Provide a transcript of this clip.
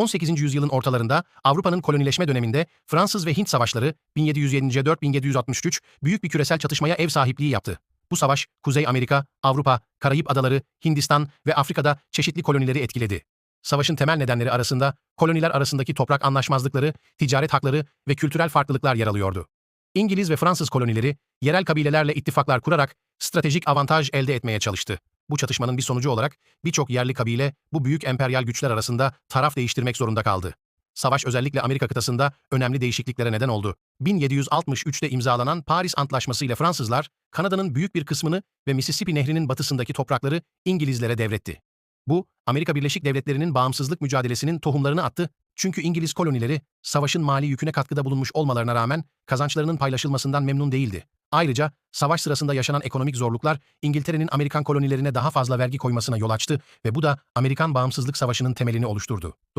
18. yüzyılın ortalarında Avrupa'nın kolonileşme döneminde Fransız ve Hint savaşları 1774-1763 büyük bir küresel çatışmaya ev sahipliği yaptı. Bu savaş Kuzey Amerika, Avrupa, Karayip Adaları, Hindistan ve Afrika'da çeşitli kolonileri etkiledi. Savaşın temel nedenleri arasında koloniler arasındaki toprak anlaşmazlıkları, ticaret hakları ve kültürel farklılıklar yer alıyordu. İngiliz ve Fransız kolonileri yerel kabilelerle ittifaklar kurarak stratejik avantaj elde etmeye çalıştı. Bu çatışmanın bir sonucu olarak birçok yerli kabile bu büyük emperyal güçler arasında taraf değiştirmek zorunda kaldı. Savaş özellikle Amerika kıtasında önemli değişikliklere neden oldu. 1763'te imzalanan Paris Antlaşması ile Fransızlar, Kanada'nın büyük bir kısmını ve Mississippi Nehri'nin batısındaki toprakları İngilizlere devretti. Bu, Amerika Birleşik Devletleri'nin bağımsızlık mücadelesinin tohumlarını attı çünkü İngiliz kolonileri, savaşın mali yüküne katkıda bulunmuş olmalarına rağmen kazançlarının paylaşılmasından memnun değildi. Ayrıca savaş sırasında yaşanan ekonomik zorluklar İngiltere'nin Amerikan kolonilerine daha fazla vergi koymasına yol açtı ve bu da Amerikan Bağımsızlık Savaşı'nın temelini oluşturdu. Dolayısıyla